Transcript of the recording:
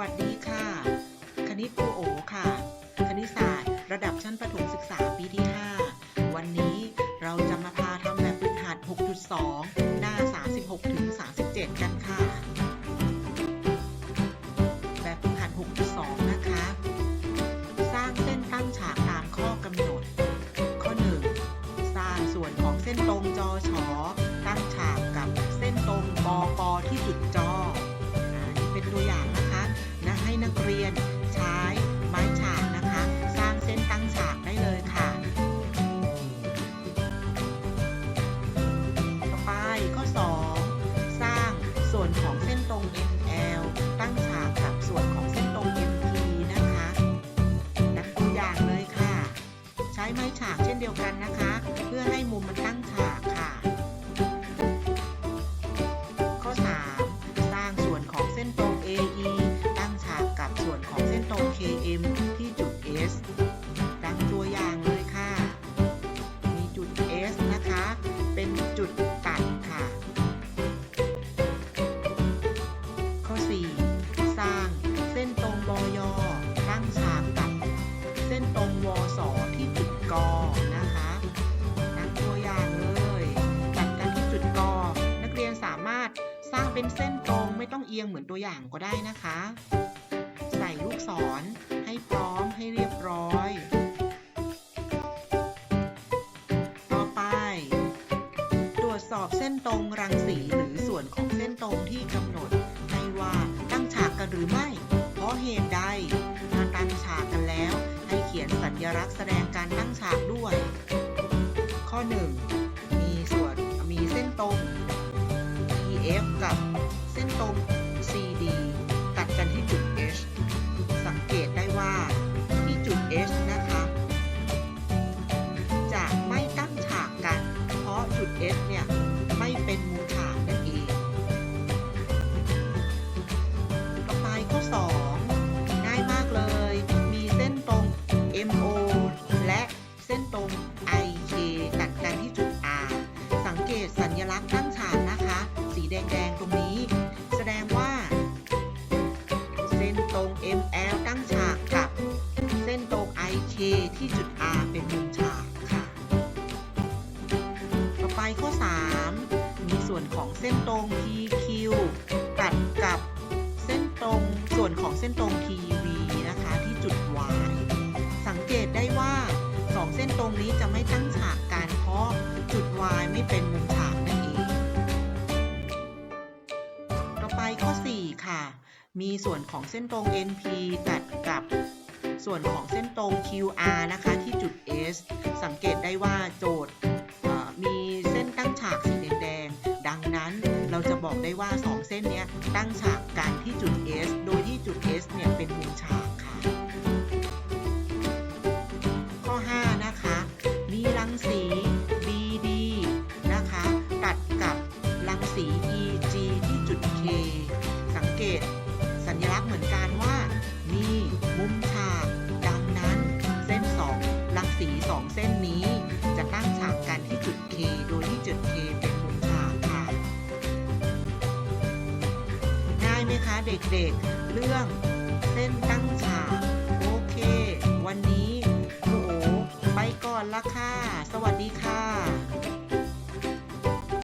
วัสดีค่ะ คณิตครูโอค่ะ คณิตศาสตร์ ระดับชั้นประถมศึกษาปีที่ 5 วันนี้เราจะมาพาทำแบบฝึกหัด 6.2 ง ML ตั้งฉากกับส่วนของเส้นตรง MP นะคะดังตัวอย่างเลยค่ะ ใช้ไม้ฉากเช่นเดียวกันนะคะ เพื่อให้มุมมันตั้งฉากค่ะ เป็นเส้นตรงไม่ต้องเอียงเหมือนตัวอย่างก็ได้นะคะ ใส่ลูกศรให้พร้อมให้เรียบร้อย ต่อไป ตรวจสอบเส้นตรงรังสีหรือส่วนของเส้นตรงที่กำหนดให้ว่าตั้งฉากกันหรือไม่ เพราะเหตุใดถ้าตั้งฉากกันแล้ว ให้เขียนสัญลักษณ์แสดงการตั้งฉากด้วย ข้อ 1 เส้นตรง IK ตัดกันที่จุด R สังเกตสัญลักษณ์ตั้งฉากนะคะ สีแดงๆตรงนี้ แสดงว่า เส้นตรง ML ตั้งฉากกับ เส้นตรง IK ที่จุด R เป็นมุมฉากค่ะ ต่อไปข้อ 3 มีส่วนของเส้นตรง PQ ตัดกับเส้นตรงส่วนของเส้นตรง PV นี้จะไม่ตั้งฉากกันเพราะจุด Y ไม่เป็นมุมฉากนั่นเอง ต่อไปข้อ 4 ค่ะ มีส่วนของเส้นตรง NP ตัดกับส่วนของเส้นตรง QR นะคะที่จุด S สังเกตได้ว่าโจทย์มีเส้นตั้งฉากสีแดงๆดังนั้นเราจะบอกได้ว่า 2 เส้นนี้ตั้งฉากกันที่จุด S โดยที่จุด S เนี่ยเป็นมุมฉากค่ะ ของเส้นนี้ จะตั้งฉากกันที่จุด K โดยที่จุด K เป็นมุมฉากค่ะ ได้ไหมคะเด็กๆ เรื่องเส้นตั้งฉาก โอเค วันนี้ครูโอไปก่อนละค่ะ สวัสดีค่ะ